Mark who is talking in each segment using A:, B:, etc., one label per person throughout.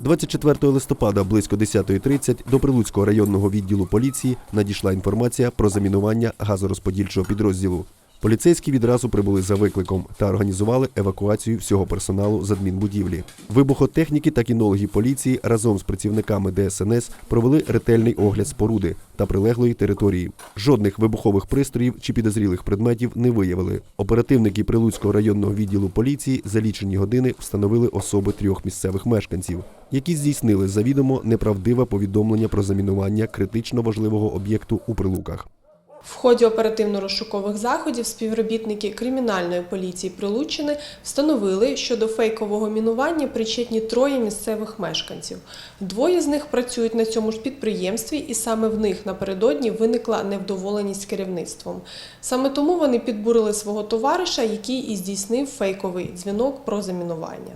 A: 24 листопада близько 10.30 до Прилуцького районного відділу поліції надійшла інформація про замінування газорозподільчого підрозділу. Поліцейські відразу прибули за викликом та організували евакуацію всього персоналу з адмінбудівлі. Вибухотехніки та кінологи поліції разом з працівниками ДСНС провели ретельний огляд споруди та прилеглої території. Жодних вибухових пристроїв чи підозрілих предметів не виявили. Оперативники Прилуцького районного відділу поліції за лічені години встановили особи трьох місцевих мешканців, які здійснили завідомо неправдиве повідомлення про замінування критично важливого об'єкту у Прилуках.
B: В ході оперативно-розшукових заходів співробітники кримінальної поліції Прилуччини встановили, що до фейкового мінування причетні троє місцевих мешканців. Двоє з них працюють на цьому ж підприємстві, і саме в них напередодні виникла невдоволеність керівництвом. Саме тому вони підбурили свого товариша, який і здійснив фейковий дзвінок про замінування.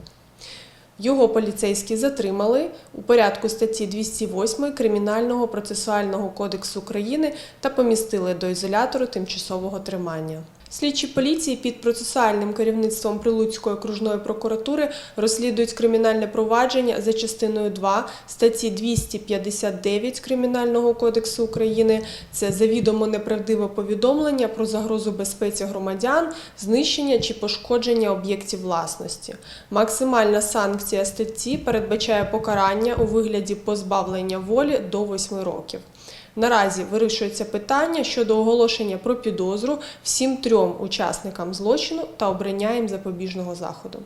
B: Його поліцейські затримали у порядку статті 208 Кримінального процесуального кодексу України та помістили до ізолятору тимчасового тримання. Слідчі поліції під процесуальним керівництвом Прилуцької окружної прокуратури розслідують кримінальне провадження за частиною 2 статті 259 Кримінального кодексу України. Це завідомо неправдиве повідомлення про загрозу безпеці громадян, знищення чи пошкодження об'єктів власності. Максимальна санкція статті передбачає покарання у вигляді позбавлення волі до 8 років. Наразі вирішується питання щодо оголошення про підозру всім трьом учасникам злочину та обрання їм запобіжного заходу.